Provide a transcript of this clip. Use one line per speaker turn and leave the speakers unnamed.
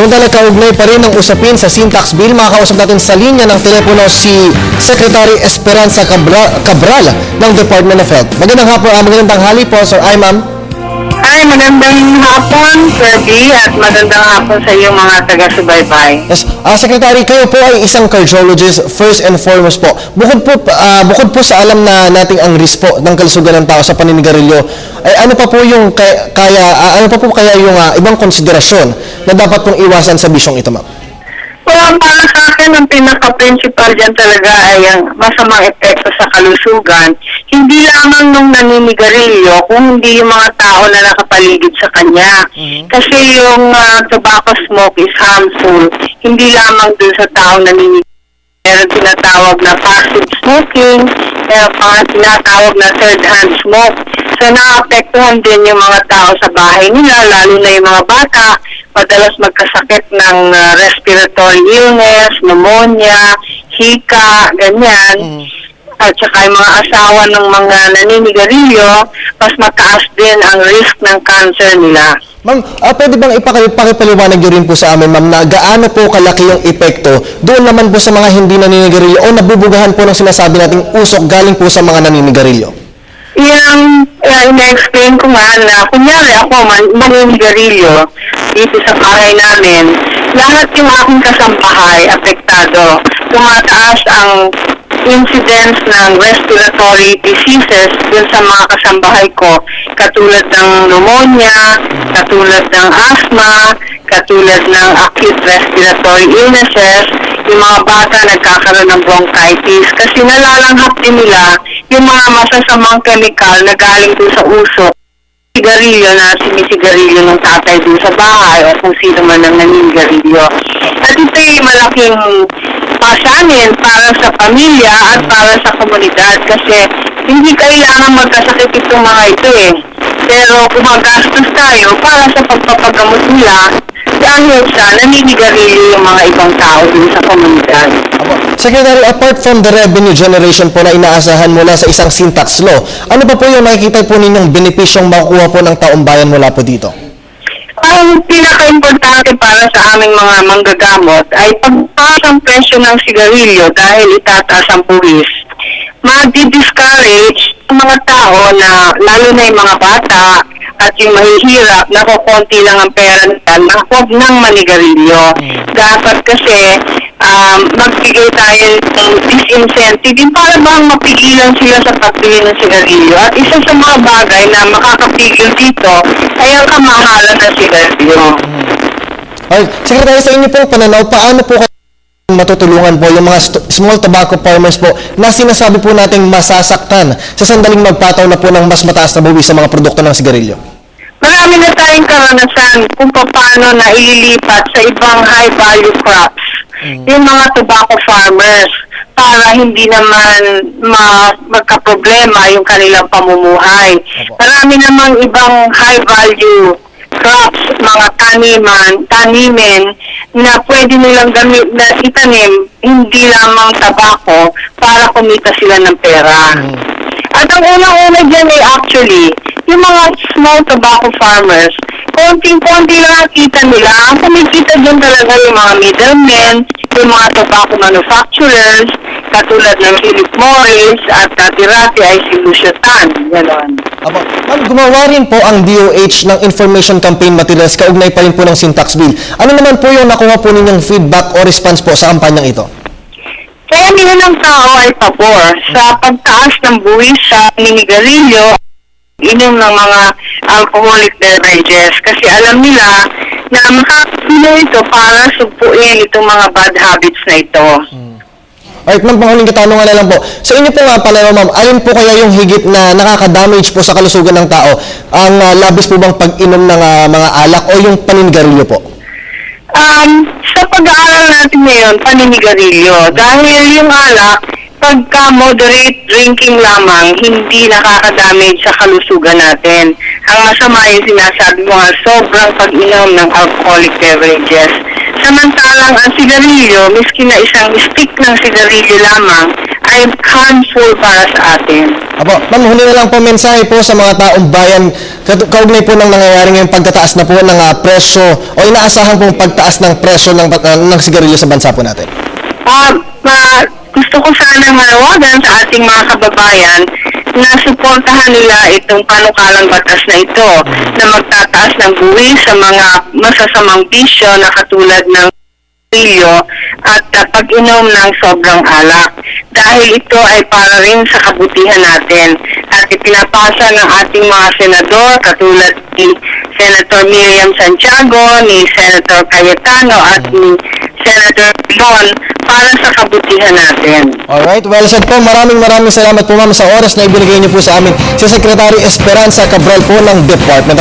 Samantala, kaugnay pa rin ang usapin sa Syntax Bill. Makakausap natin sa linya ng telepono si Secretary Esperanza Cabra- Cabral ng Department of Health. Magandang hapon, ah, magandang tanghali po, Sir. Ay, ma'am.
Ay, magandang hapon, Sir at magandang hapon sa iyong mga taga-subaybay.
Yes, ah, Secretary, kayo po ay isang cardiologist first and foremost po. Bukod po ah, bukod po sa alam na nating ang risk po ng kalusugan ng tao sa paninigarilyo, ay ano pa po yung kaya, kaya ah, ano pa po kaya yung ah, ibang konsiderasyon na dapat pong iwasan sa bisyong ito, ma'am?
Well, sa akin, ang pinaka-principal dyan talaga ay ang masamang epekto sa kalusugan. Hindi lamang nung naninigarilyo, kung hindi yung mga tao na nakapaligid sa kanya. Kasi yung ah, tobacco smoke is harmful. Hindi lamang dun sa tao naninigarilyo. Meron tinatawag na passive smoking, meron pa tinatawag na third-hand smoke. So, naapektuhan din yung mga tao sa bahay nila, lalo na yung mga bata, madalas magkasakit ng uh, respiratory illness, pneumonia, hika, ganyan. At saka yung mga asawa ng mga naninigarilyo, mas mataas din ang risk ng cancer nila.
Ma'am, ah, pwede bang ipaki- pakipaliwanag niyo rin po sa amin, ma'am, na gaano po kalaki yung epekto doon naman po sa mga hindi naninigarilyo o nabubugahan po ng sinasabi nating usok galing po sa mga naninigarilyo?
Yung uh, ina-explain nga na kunyari ako man, maninigarilyo dito sa bahay namin, lahat yung aking kasambahay apektado. Tumataas ang incidence ng respiratory diseases dun sa mga kasambahay ko, katulad ng pneumonia, katulad ng asthma, katulad ng acute respiratory illnesses, yung mga bata nagkakaroon ng bronchitis kasi nalalanghap din nila yung mga masasamang chemical na galing doon sa usok sigarilyo na sinisigarilyo ng tatay doon sa bahay o kung sino man ang naninigarilyo. At ito ay malaking pasanin para sa pamilya at para sa komunidad kasi hindi kailangan magkasakit itong mga ito eh. Pero gumagastos tayo para sa pagpapagamot nila dahil sa naninigarilyo yung mga ibang tao doon sa komunidad.
Secretary, apart from the revenue generation po na inaasahan mula sa isang syntax law, ano pa po yung nakikita po ninyong benepisyong makukuha po ng taong bayan mula po dito?
Ang pinaka-importante para sa aming mga manggagamot ay pagtaas ang presyo ng sigarilyo dahil itataas ang buwis. Madi-discourage ang mga tao na lalo na yung mga bata at yung mahihirap na kukunti lang ang pera nila na huwag nang manigarilyo. Dapat kasi um, magbigay tayo ng disincentive yung para bang mapigilan sila sa pagbili ng sigarilyo. At isa sa mga bagay na makakapigil dito ay ang kamahalan ng sigarilyo.
Ay, Secretary, sa inyo pong pananaw, paano po kayo matutulungan po yung mga small tobacco farmers po na sinasabi po nating masasaktan sa sandaling magpataw na po ng mas mataas na buwis sa mga produkto ng sigarilyo?
Marami na tayong karanasan kung paano na ililipat sa ibang high-value crops yung mga tobacco farmers para hindi naman ma magka-problema yung kanilang pamumuhay.
Opo.
Marami namang ibang high-value crops, mga taniman, tanimin na pwede nilang gamit na itanim hindi lamang tabako para kumita sila ng pera. At ang unang-una dyan ay actually, yung mga small tobacco farmers, konting-konti lang ang kita nila. Ang kumikita dyan talaga yung mga middlemen, yung mga tobacco manufacturers, katulad ng Philip Morris at dati-rati ay si Lucio Tan. Ganon.
Apo. Ma'am, gumawa rin po ang DOH ng information campaign materials kaugnay pa rin po ng syntax bill. Ano naman po yung nakuha po ninyong feedback o response po sa kampanyang ito?
Kaya nila ng tao ay pabor sa pagtaas ng buwis sa minigarilyo, inom ng mga alcoholic beverages kasi alam nila na makakatulong ito para sugpuin itong mga bad habits na ito.
Alright, ma'am, panghuling katanungan na lang po. Sa inyo po nga pananaw, ma'am, alin po kaya yung higit na nakaka-damage po sa kalusugan ng tao? Ang ah, labis po bang pag-inom ng ah, mga alak o yung paninigarilyo po?
Um, sa pag-aaral natin ngayon, paninigarilyo. Dahil yung alak, pagka moderate drinking lamang, hindi nakakadamage sa kalusugan natin. Ang masama yung sinasabi mo nga, sobrang pag-inom ng alcoholic beverages. Samantalang ang sigarilyo, miski na isang stick ng sigarilyo lamang, ay harmful para sa atin.
Apo, ma'am, huli na lang po mensahe po sa mga taong bayan kaugnay po ng nangyayari ngayong pagtataas na po ng ah, presyo o inaasahan pong pagtaas ng presyo ng, ah, ng sigarilyo sa bansa po natin.
Ah, ma- gusto ko sana manawagan sa ating mga kababayan na suportahan nila itong panukalang batas na ito na magtataas ng buwis sa mga masasamang bisyo na katulad ng pilyo at uh, pag-inom ng sobrang alak. Dahil ito ay para rin sa kabutihan natin at ipinapasa ng ating mga senador katulad ni Senator Miriam Santiago, ni Senator Cayetano at ni Lon para sa kabutihan natin.
Alright, well said po. Maraming maraming salamat po ma'am sa oras na ibinigay niyo po sa amin si Secretary Esperanza Cabral po ng Department